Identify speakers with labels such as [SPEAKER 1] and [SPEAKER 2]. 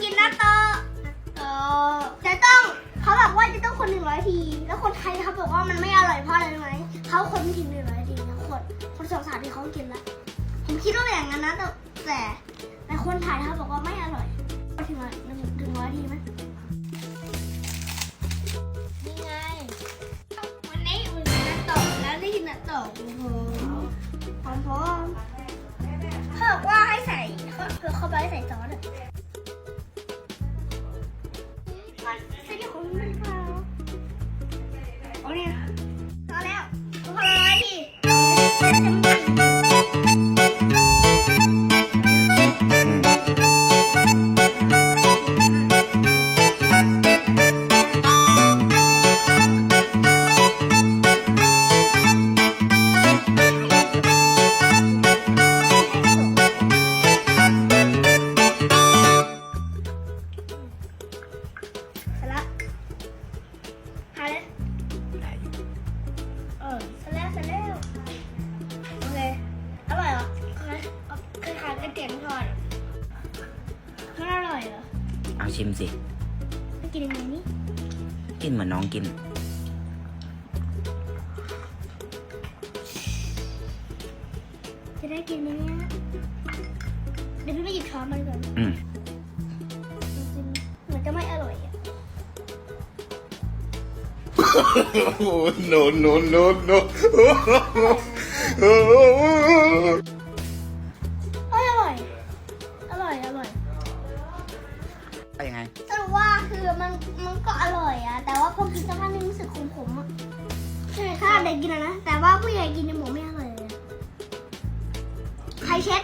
[SPEAKER 1] กินนาโตะเออจะต้องเขาบอกว่าจะต้องคนหนึ่งร้อยที แล้วคนไทยเขาบอกว่ามันไม่อร่อยเพราะอะไรรู้ไหมเขาคนไม่ถึงหนึ่งร้อยทีนะคนคนสองสามทีเขากินละผมคิดว่าอย่างนั้นนะแต่แต่แต่คนไทยเขาบอกว่าไม่อร่อยถึงร้อยหนึ่งถึงร้อยทีไหมนี่ไงวันนี้มันนนาโตแล้วนี่คือนาโตโอ้โหพร้อมเขาบอกว่าให้ใส่เขาเขาบอกให้ใส่ซอส ยทานกระเทียมทอดอะมันอร่อยเหรอ
[SPEAKER 2] เอาชิมสิ
[SPEAKER 1] มันกินยังไงนี่
[SPEAKER 2] กินเหมือนน้องกิน
[SPEAKER 1] จะได้กินไหมเนี่ยเดี๋ยวพี่ไปหยิบช้อนมาดีกว่า
[SPEAKER 2] อืม
[SPEAKER 1] เหมือนจะไม่อร่อยอะ
[SPEAKER 3] no, no, no, no.
[SPEAKER 2] ไปยังไง
[SPEAKER 1] สรุปว่าคือมันมันก็อร่อยอะแต่ว่าพอกินสักพักนึงรู้สึกขมๆอะใช่ถ้าเด็กกินอะนะแต่ว่าผู้ใหญ่กินในหมูไม่อร่อยเลยอะใครเช็ด